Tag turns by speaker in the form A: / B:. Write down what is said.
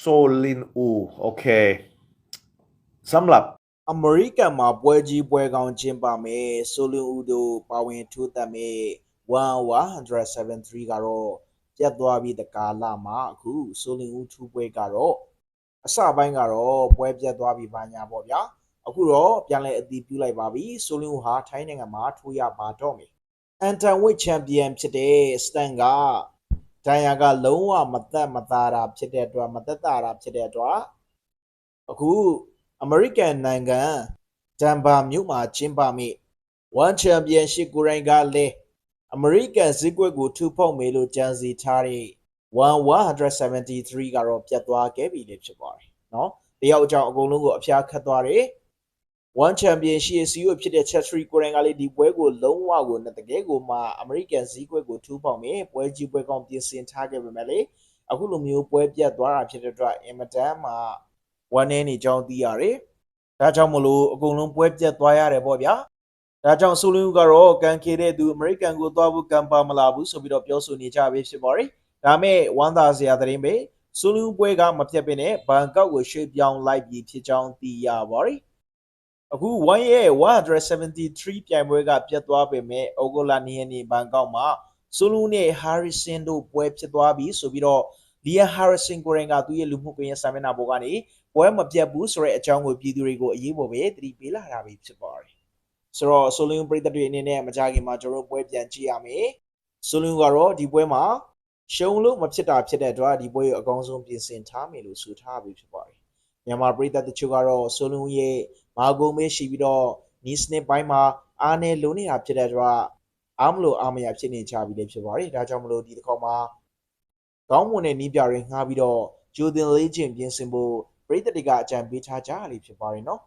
A: Solin U โอเคสำหรับ
B: အမေရိကန်မှာပွဲကြီးပွဲကောင်းကျင်းပမယ်ဆိုလင်ဦးတို့ပါဝင်ထိုးသက်မယ်1173ကတော့ပြတ်သွားပြီးတကာလမှာအခုဆိုလင်ဦးထူးပွဲကတော့အစပိုင်းကတော့ပွဲပြတ်သွားပြီးပါညာပေါ့ဗျာအခုတော့ပြန်လဲအတည်ပြုလိုက်ပါပြီဆိုလင်ဦးဟာထိုင်းနိုင်ငံမှာထိုးရပါတော့မယ်အန်တန်ဝစ်ချန်ပီယံဖြစ်တဲ့စတန်က ဒိုင်ယာကလုံးဝမသက်မသားတာဖြစ်တဲ့အတွက်မသက်တာတာဖြစ်တဲ့အတွက်အခုအမေရိကန်နိုင်ငံဒန်ဘာမြို့မှာကျင်းပမိ1 Championship ကိုရိုင်းကလည်းအမေရိကန်ဈေးကွက်ကိုထူဖောက်မယ်လို့ကြံစီထားတဲ့1173ကတော့ပြတ်သွားခဲ့ပြီလေဖြစ်ပါတယ်เนาะတယောက်အကြောင်းအကုန်လုံးကိုအဖျားခတ်သွားတယ် 1 Championship စီးရွဖြစ်တဲ့ Chatri ကိုရိုင်းကလည်းဒီပွဲကိုလုံးဝကိုနဲ့တကယ်ကိုမှအမေရိကန်ဈေးကွက်ကိုထူဖောက်မယ်ပွဲကြီးပွဲကောင်းပြင်ဆင်ထားခဲ့ပေမဲ့လေအခုလိုမျိုးပွဲပြတ်သွားတာဖြစ်တဲ့အတွက်အင်မတန်မှဝမ်းနည်းနေကြောင်းသိရတယ်ဒါကြောင့်မလို့အကုန်လုံးပွဲပြတ်သွားရတယ်ပေါ့ဗျာဒါကြောင့်ဆိုလင်းဦးကတော့ကန်ခေတဲ့သူအမေရိကန်ကိုသွားဖို့ကံပါမလာဘူးဆိုပြီးတော့ပြောဆိုနေကြပြီဖြစ်ပါတယ်။ဒါမဲ့ဝမ်းသာစရာသတင်းပဲဆိုလင်းဦးပွဲကမပြတ်ဘဲနဲ့ဘန်ကောက်ကိုရွှေ့ပြောင်းလိုက်ပြီဖြစ်ကြောင်းသိရပါတယ်။ အခု1ရဲ့173ပြိုင်ပွဲကပြတ်သွားပေမဲ့ဩဂုတ်လ2ရက်နေ့ဘန်ကောက်မှာဆိုလင်းနဲ့ Harrison တို့ပွဲဖြစ်သွားပြီဆိုပြီးတော့ Liam Harrison ကိုရင်ကသူ့ရဲ့လူမှုကွန်ရက်စာမျက်နှာပေါ်ကနေပွဲမပြတ်ဘူးဆိုတဲ့အကြောင်းကိုပြည်သူတွေကိုအရေးပေါ်ပဲသတိပေးလာတာပဲဖြစ်ပါတယ်။ဆိုတော့ဆိုလင်းပရိသတ်တွေအနေနဲ့မကြခင်မှာကျွန်တော်တို့ပွဲပြန်ကြည့်ရမယ်ဆိုလင်းကတော့ဒီပွဲမှာရှုံလို့မဖြစ်တာဖြစ်တဲ့အတွက်ဒီပွဲကိုအကောင်းဆုံးပြင်ဆင်ထားမယ်လို့ဆိုထားပြီးဖြစ်ပါတယ်မြန်မာပရိသတ်တချို့ကတော့ဆိုလင်းရဲ့ မာဂုံမေးရှိပြီးတော့နီးစနစ်ပိုင်းမှာအားနဲ့လုံးနေတာဖြစ်တဲ့အတွက်အားမလို့အားမရဖြစ်နေကြပြီလေဖြစ်ပါတယ်ဒါကြောင့်မလို့ဒီတစ်ခေါက်မှာကောင်းမွန်တဲ့နီးပြတွေငှားပြီးတော့ဂျိုဒင်လေးချင်းပြင်ဆင်ဖို့ပရိသတ်တွေကအကြံပေးထားကြရလေဖြစ်ပါတယ်နော်